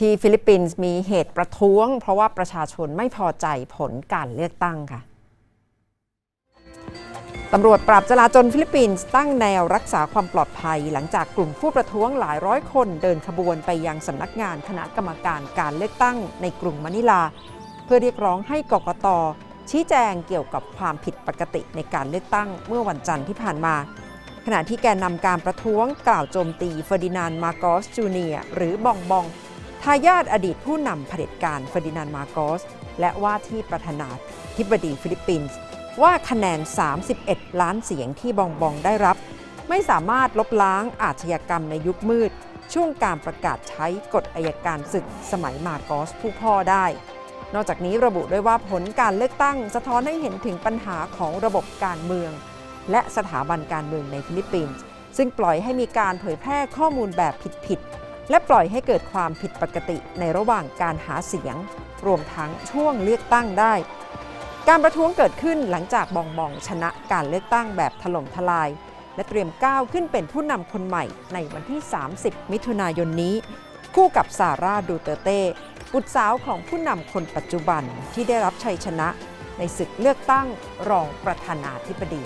ที่ฟิลิปปินส์มีเหตุประท้วง เพราะว่าประชาชนไม่พอใจผลการเลือกตั้งค่ะตำรวจปราบจลาจลฟิลิปปินส์ตั้งแนวรักษาความปลอดภัย หลังจากกลุ่มผู้ประท้วงหลายร้อยคนเดินขบวนไปยังสำนักงานคณะกรรมการการเลือกตั้งในกรุงมะนิลา เพื่อเรียกร้องให้กกตชี้แจงเกี่ยวกับความผิดปกติในการเลือกตั้งเมื่อวันจันทร์ที่ผ่านมา ขณะที่แกนนำการประท้วงกล่าวโจมตีเฟอร์ดินานด์มาโกสจูเนียหรือบองบอง ทายาทอดีตผู้นำเผด็จการเฟอร์ดินานมาโกส และว่าที่ประธานาธิบดีฟิลิปปินส์ว่าคะแนน 31 ล้านเสียงที่บองบองได้รับ ไม่สามารถลบล้างอาชญากรรมในยุคมืด ช่วงการประกาศใช้กฎอายการศึกสมัยมาโกสผู้พ่อได้ นอกจากนี้ระบุด้วยว่าผลการเลือกตั้งสะท้อนให้เห็นถึงปัญหาของระบบการเมือง และสถาบันการเมืองในฟิลิปปินส์ซึ่งปล่อยให้มีการเผยแพร่ข้อมูลแบบผิดๆ และปล่อยให้เกิดความผิดปกติในระหว่างการหาเสียง รวมทั้งช่วงเลือกตั้งได้ การประท้วงเกิดขึ้นหลังจากบองบองชนะการเลือกตั้งแบบถล่มทลาย และเตรียมก้าวขึ้นเป็นผู้นำคนใหม่ในวันที่ 30 มิถุนายนนี้ คู่กับซาร่าดูเตเต้บุตรสาวของผู้นำคนปัจจุบันที่ได้รับชัยชนะในศึกเลือกตั้งรองประธานาธิบดี